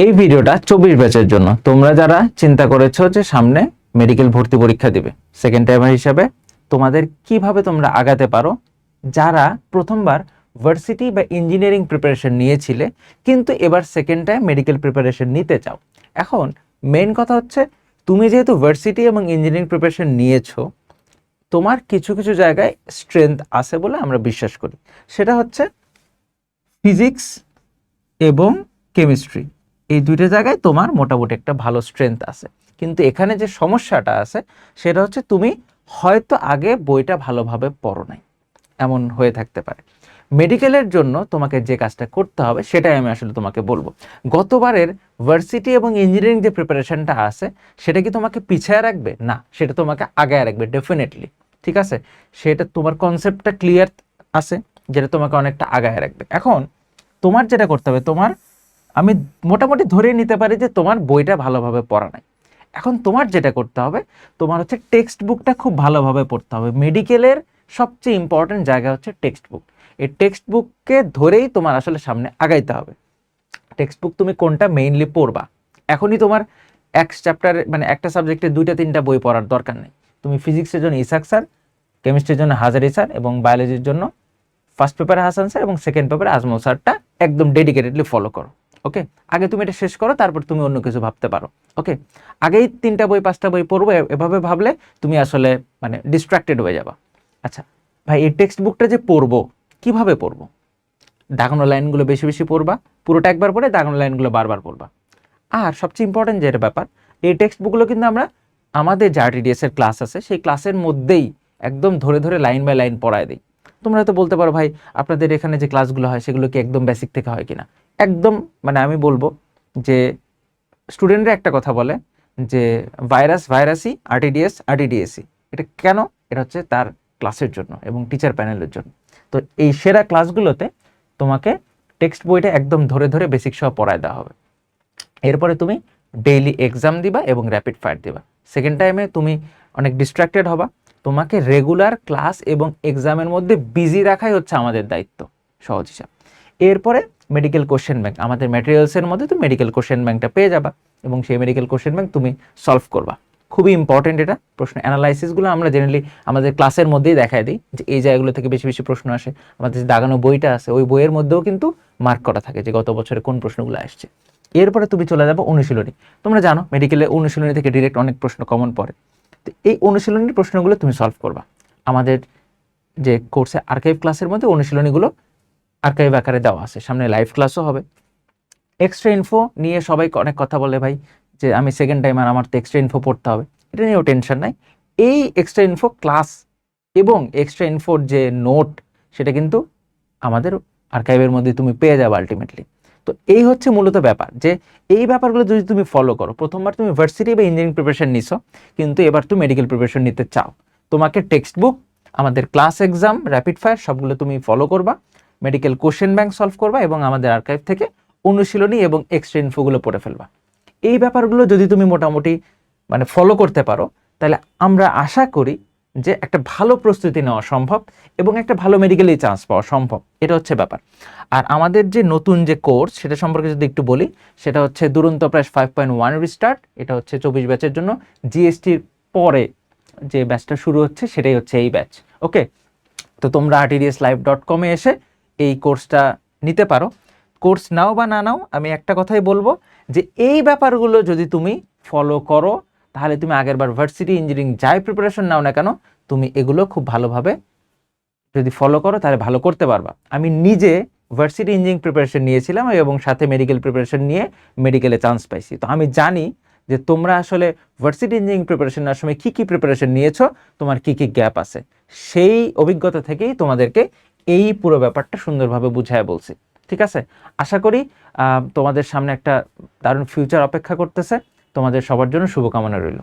এই ভিডিওটা চব্বিশ ব্যাচের জন্য। তোমরা যারা চিন্তা করেছ যে সামনে মেডিকেল ভর্তি পরীক্ষা দিবে সেকেন্ড টাইমার হিসাবে, তোমাদের কীভাবে তোমরা আগাতে পারো? যারা প্রথমবার ভার্সিটি বা ইঞ্জিনিয়ারিং প্রিপারেশন নিয়েছিলে, কিন্তু এবার সেকেন্ড টাইম মেডিকেল প্রিপারেশন নিতে চাও। এখন মেন কথা হচ্ছে, তুমি যেহেতু ভার্সিটি এবং ইঞ্জিনিয়ারিং প্রিপারেশন নিয়েছো, তোমার কিছু কিছু জায়গায় স্ট্রেংথ আছে বলে আমরা বিশ্বাস করি। সেটা হচ্ছে ফিজিক্স এবং কেমিস্ট্রি এই দুইটা জায়গায় তোমার মোটামুটি একটা ভালো স্ট্রেংথ আছে। কিন্তু এখানে যে সমস্যাটা আছে, সেটা হচ্ছে তুমি হয়তো আগে বইটা ভালোভাবে পড়ো নাই। এমন হয়ে থাকতে পারে। মেডিকেলের জন্য তোমাকে যে কাজটা করতে হবে, সেটাই আমি আসলে তোমাকে বলব। গতবারের ভার্সিটি এবং ইঞ্জিনিয়ারিং যে প্রিপারেশনটা আছে, সেটা কি তোমাকে পিছিয়ে রাখবে? না, সেটা তোমাকে আগায় রাখবে ডেফিনেটলি ঠিক আছে? সেটা তোমার কনসেপ্টটা ক্লিয়ার আছে, যেটা তোমাকে অনেকটা আগায় রাখবে। এখন তোমার যেটা করতে হবে, তোমার আমি মোটামুটি ধরে নিতে পারি যে তোমার বইটা ভালোভাবে পড়া নাই। এখন তোমার যেটা করতে হবে, তোমার হচ্ছে টেক্সট বুকটা খুব ভালোভাবে পড়তে হবে। মেডিকেলের সবচেয়ে ইম্পর্টেন্ট জায়গা হচ্ছে টেক্সট বুক এই টেক্সট বুককে ধরেই তোমার আসলে সামনে আগাইতে হবে। টেক্সট বুক তুমি কোনটা মেইনলি পড়বা? এখনই তোমার এক চ্যাপ্টার মানে একটা সাবজেক্টে দুইটা, তিনটা বই পড়ার দরকার নেই। তুমি ফিজিক্সের জন্য ইসাক স্যার কেমিস্ট্রির জন্য হাজারি স্যার এবং বায়োলজির জন্য ফার্স্ট পেপারে হাসান স্যার এবং সেকেন্ড পেপারে আজমল স্যারটা একদম ডেডিকেটেডলি ফলো করো। ওকে আগে তুমি এটা শেষ করো, তারপর তুমি অন্য কিছু ভাবতে পারো। ওকে আগেই তিনটা বই, পাঁচটা বই পড়ব, এভাবে ভাবলে তুমি আসলে মানে ডিস্ট্রাক্টেড হয়ে যাবা। আচ্ছা ভাই, এই টেক্সট বুকটা যে পড়ব, কীভাবে পড়ব? দাগানো লাইনগুলো বেশি বেশি পড়বা, পুরোটা একবার পড়ে দাগানো লাইনগুলো বারবার পড়বা। আর সবচেয়ে ইম্পর্টেন্ট যেটা ব্যাপার, এই টেক্সট বুকগুলো কিন্তু আমরা আমাদের যে আরটিডিএস এর ক্লাস আছে, সেই ক্লাসের মধ্যেই একদম ধরে ধরে লাইন বাই লাইন পড়ায় দিই। তোমরা হয়তো বলতে পারো, ভাই, আপনাদের এখানে যে ক্লাসগুলো হয়, সেগুলো কি একদম বেসিক থেকে হয় কিনা? একদম মানে আমি বলব যে স্টুডেন্টরা একটা কথা বলে যে ভাইরাস ভাইরাসই আরটিডিএস আরটিডিএসই এটা কেন? এটা হচ্ছে তার ক্লাসের জন্য এবং টিচার প্যানেলের জন্য। তো এই সেরা ক্লাসগুলোতে তোমাকে টেক্সট বইটা একদম ধরে ধরে বেসিক সহ পড়ায় দেওয়া হবে। এরপরে তুমি ডেইলি এক্সাম দিবা এবং র্যাপিড ফায়ার দিবা। সেকেন্ড টাইমে তুমি অনেক ডিস্ট্রাক্টেড হবা। তোমাকে রেগুলার ক্লাস এবং এক্সামের মধ্যে বিজি রাখাই হচ্ছে আমাদের দায়িত্ব, সহজ হিসাব। এরপরে মেডিকেল কোশ্চেন ব্যাংক আমাদের ম্যাটেরিয়ালসের মধ্যে তুমি মেডিকেল কোশ্চেন ব্যাংকটা পেয়ে যাবা এবং সেই মেডিকেল কোশ্চেন ব্যাংক তুমি সলভ করবা। খুবই ইম্পর্টেন্ট এটা। প্রশ্ন অ্যানালাইসিসগুলো আমরা জেনারেলি আমাদের ক্লাসের মধ্যেই দেখাই দিই যে এই জায়গাগুলো থেকে বেশি বেশি প্রশ্ন আসে। আমাদের যে দাগানো বইটা আছে, ওই বইয়ের মধ্যেও কিন্তু মার্ক করা থাকে যে গত বছরে কোন প্রশ্নগুলো আসছে। এরপরে তুমি চলে যাবে অনুশীলনী। তোমরা জানো মেডিকেলে অনুশীলনী থেকে ডিরেক্ট অনেক প্রশ্ন কমন পড়ে। তো এই অনুশীলনীর প্রশ্নগুলো তুমি সলভ করবা। আমাদের যে কোর্সে আর্কাইভ ক্লাসের মধ্যে অনুশীলনীগুলো আর্কাইভ আকারে দেওয়া আছে। সামনে লাইভ ক্লাসও হবে। এক্সট্রা ইনফো নিয়ে সবাই অনেক কথা বলে ভাই, যে আমি সেকেন্ড টাইম আর আমার তো এক্সট্রা ইনফো পড়তে হবে। এটা নিয়েও টেনশন নাই। এই এক্সট্রা ইনফো ক্লাস এবং এক্সট্রা ইনফোর যে নোট সেটা কিন্তু আমাদের আর্কাইভের মধ্যে তুমি পেয়ে যাবে আলটিমেটলি তো এই হচ্ছে মূলত ব্যাপার, যে এই ব্যাপারগুলো যদি তুমি ফলো করো, প্রথমবার তুমি ভার্সিটি বা ইঞ্জিনিয়ারিং প্রিপারেশন নিছো, কিন্তু এবার তুমি মেডিকেল প্রিপারেশন নিতে চাও। তোমাকে টেক্সট বুক আমাদের ক্লাস এক্সাম র্যাপিড ফায়ার সবগুলো তুমি ফলো করবা। মেডিকেল কোশ্চেন ব্যাংক সলভ করবা এবং আমাদের আর্কাইভ থেকে অনুশীলনী এবং এক্সট্রা ইনফোগুলো পড়ে ফেলবা। এই ব্যাপারগুলো যদি তুমি মোটামুটি মানে ফলো করতে পারো, তাহলে আমরা আশা করি যে একটা ভালো প্রস্তুতি নেওয়া সম্ভব এবং একটা ভালো মেডিকেলে চান্স পাওয়া সম্ভব। এটা হচ্ছে ব্যাপার। আর আমাদের যে নতুন যে কোর্স সেটা সম্পর্কে যদি একটু বলি, সেটা হচ্ছে দুরন্ত প্রায় ফাইভ পয়েন্ট ওয়ান রিস্টার্ট এটা হচ্ছে চব্বিশ ব্যাচের জন্য। জিএসটির পরে যে ব্যাচটা শুরু হচ্ছে, সেটাই হচ্ছে এই ব্যাচ ওকে তো তোমরা আরটিডিএস লাইভ ডট কমে এসে এই কোর্সটা নিতে পারো। কোর্স নাও বা না নাও, আমি একটা কথাই বলব যে এই ব্যাপারগুলো যদি তুমি ফলো করো, তাহলে তুমি আগেরবার ভার্সিটি ইঞ্জিনিয়ারিং যাই প্রিপারেশন নাও না কেন, তুমি এগুলো খুব ভালোভাবে যদি ফলো করো, তাহলে ভালো করতে পারবা। আমি নিজে ভার্সিটি ইঞ্জিনিয়ারিং প্রিপারেশন নিয়েছিলাম এবং সাথে মেডিকেল প্রিপারেশন নিয়ে মেডিকেলে চান্স পাইছি। তো আমি জানি যে তোমরা আসলে ভার্সিটি ইঞ্জিনিয়ারিং প্রিপারেশন নেওয়ার সময় কী কী প্রিপারেশন নিয়েছো, তোমার কী কী গ্যাপ আছে। সেই অভিজ্ঞতা থেকেই তোমাদেরকে এই পুরো ব্যাপারটা সুন্দরভাবে বুঝায় বলছি, ঠিক আছে? আশা করি তোমাদের সামনে একটা দারুণ ফিউচার অপেক্ষা করতেছে। তোমাদের সবার জন্য শুভকামনা রইল।